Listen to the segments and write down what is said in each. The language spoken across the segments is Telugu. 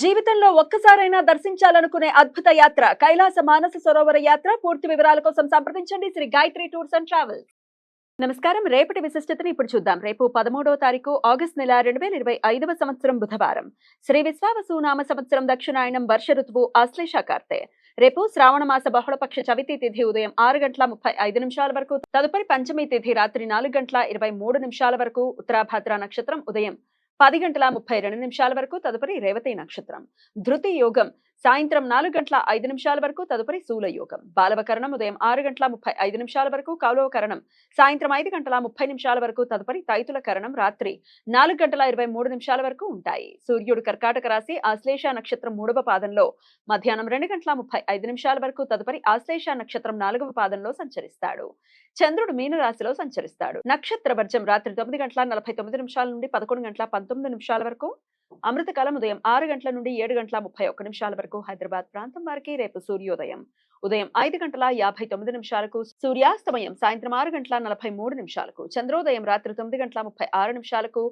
జీవితంలో ఒక్కసారైనా దర్శించాలనుకునే అద్భుత యాత్ర కైలాస మానస సరోవర యాత్ర. పూర్తి వివరాల కోసం సంప్రదించండి. Shri Gayatri tours and travels. నమస్కారం. రేపటి విశిష్టతని ఇప్పుడు చూద్దాం. రేపు పదమూడవ తారీఖు ఆగస్ట్ నెల రెండు వేల ఇరవై ఐదవ సంవత్సరం బుధవారం. శ్రీ విశ్వావసు నామ సంవత్సరం దక్షిణాయనం వర్ష ఋతువు ఆశ్లేష కార్తె. రేపు శ్రావణ మాస బహుళపక్ష చవితి తిథి ఉదయం ఆరు గంటల ముప్పై ఐదు నిమిషాల వరకు. తదుపరి పంచమి తిథి రాత్రి నాలుగు గంటల ఇరవై మూడు నిమిషాల వరకు. ఉత్తరాభాద్ర నక్షత్రం ఉదయం పది గంటల ముప్పై రెండు నిమిషాల వరకు తదుపరి రేవతి నక్షత్రం. ధృతి యోగం సాయంత్రం నాలుగు గంటల ఐదు నిమిషాల వరకు తదుపరి శూల యోగం బాలవకరణం ఉదయం ఆరు గంటల ముప్పై ఐదు నిమిషాల వరకు కౌలవకరణం. సాయంత్రం ఐదు గంటల ముప్పై నిమిషాల వరకు తదుపరి తైతుల కరణం రాత్రి నాలుగు గంటల ఇరవై మూడు నిమిషాల వరకు ఉంటాయి. సూర్యుడు కర్కాటక రాశి ఆశ్లేష నక్షత్రం మూడవ పాదంలో మధ్యాహ్నం రెండు గంటల ముప్పై ఐదు నిమిషాల వరకు తదుపరి ఆశ్లేష నక్షత్రం నాలుగవ పాదంలో సంచరిస్తాడు. చంద్రుడు మీన రాశిలో సంచరిస్తాడు. నక్షత్ర వర్జం రాత్రి తొమ్మిది గంటల నలభై తొమ్మిది నిమిషాల నుండి పదకొండు గంటల పంతొమ్మిది నిమిషాల వరకు అమృతకాలం ఉదయం ఆరు గంటల నుండి ఏడు గంటల ముప్పై ఒక్క నిమిషాల వరకు హైదరాబాద్ ప్రాంతం వారికి రేపు సూర్యోదయం. ఉదయం ఐదు గంటల యాభై తొమ్మిది నిమిషాలకు సూర్యాస్తమయం సాయంత్రం ఆరు గంటల నలభై మూడు నిమిషాలకు చంద్రోదయం రాత్రి తొమ్మిది గంటల ముప్పై ఆరు నిమిషాలకు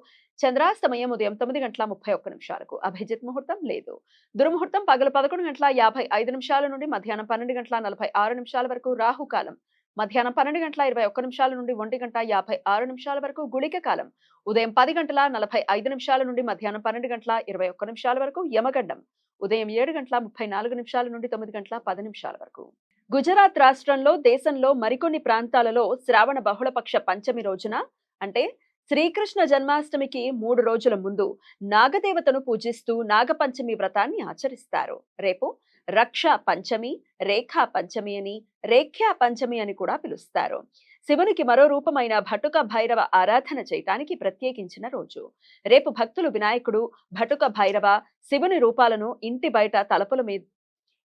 చంద్రాస్తమయం ఉదయం తొమ్మిది గంటల ముప్పై ఒక్క నిమిషాలకు. అభిజిత్ ముహూర్తం లేదు. దుర్ముహూర్తం పగలు పదకొండు గంటల యాభై ఐదు నిమిషాల నుండి మధ్యాహ్నం పన్నెండు గంటల నలభై ఆరు నిమిషాల వరకు రాహుకాలం. మధ్యాహ్నం పన్నెండు గంటల ఇరవై ఒక్క నిమిషాల నుండి ఒంటి గంట యాభై ఆరు నిమిషాల వరకు గుళిక కాలం. ఉదయం పది గంటల నలభై ఐదు నిమిషాల నుండి మధ్యాహ్నం పన్నెండు గంటల ఇరవై ఒక్క నిమిషాల వరకు యమగండం. ఉదయం ఏడు గంటల ముప్పై నాలుగు నిమిషాల నుండి తొమ్మిది గంటల పది నిమిషాల వరకు. గుజరాత్ రాష్ట్రంలో దేశంలో మరికొన్ని ప్రాంతాలలో శ్రావణ బహుళపక్ష పంచమి రోజున అంటే శ్రీకృష్ణ జన్మాష్టమికి మూడు రోజుల ముందు నాగదేవతను పూజిస్తూ నాగపంచమి వ్రతాన్ని ఆచరిస్తారు. రేపు రక్ష పంచమి రేఖా పంచమి అని రేఖ్యా పంచమి అని కూడా పిలుస్తారు. శివునికి మరో రూపమైన భటుక భైరవ ఆరాధన చేయటానికి ప్రత్యేకించిన రోజు. రేపు భక్తులు వినాయకుడు భటుక భైరవ శివుని రూపాలను ఇంటి బయట తలుపుల మీద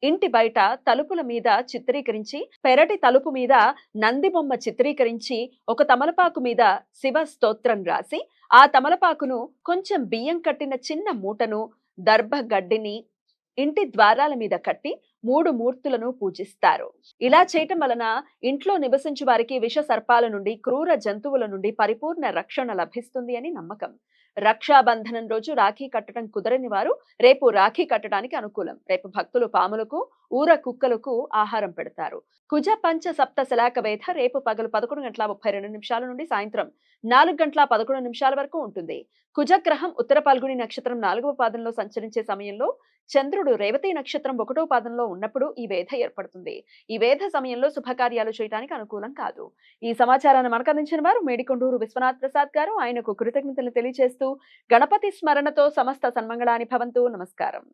ఇంటి బయట తలుపుల మీద చిత్రీకరించి పెరటి తలుపు మీద నంది బొమ్మ చిత్రీకరించి ఒక తమలపాకు మీద శివ స్తోత్రం రాసి ఆ తమలపాకును కొంచెం బియ్యం కట్టిన చిన్న మూటను దర్భ గడ్డిని ఇంటి ద్వారాల మీద కట్టి మూడు మూర్తులను పూజిస్తారు. ఇలా చేయటం వలన ఇంట్లో నివసించు వారికి విష సర్పాల నుండి క్రూర జంతువుల నుండి పరిపూర్ణ రక్షణ లభిస్తుంది అని నమ్మకం. రక్షాబంధనం రోజు రాఖీ కట్టడం కుదరని వారు రేపు రాఖీ కట్టడానికి అనుకూలం. రేపు భక్తులు పాములకు ఊర కుక్కలకు ఆహారం పెడతారు. కుజ పంచ సప్త శలాక వేధ రేపు పగలు పదకొండు గంటల ముప్పై రెండు నిమిషాల నుండి సాయంత్రం నాలుగు గంటల పదకొండు నిమిషాల వరకు ఉంటుంది. కుజగ్రహం ఉత్తర పాల్గొని నక్షత్రం నాలుగవ పాదంలో సంచరించే సమయంలో చంద్రుడు రేవతి నక్షత్రం ఒకటో పాదంలో ఉన్నప్పుడు ఈ వేధ ఏర్పడుతుంది. ఈ వేధ సమయంలో శుభకార్యాలు చేయడానికి అనుకూలం కాదు. ఈ సమాచారాన్ని మనకు అందించిన వారు మేడికొండూరు విశ్వనాథ్ ప్రసాద్ గారు. ఆయనకు కృతజ్ఞతలు తెలియజేస్తూ గణపతి స్మరణతో సమస్త సన్మంగళాని భవంతు. నమస్కారం.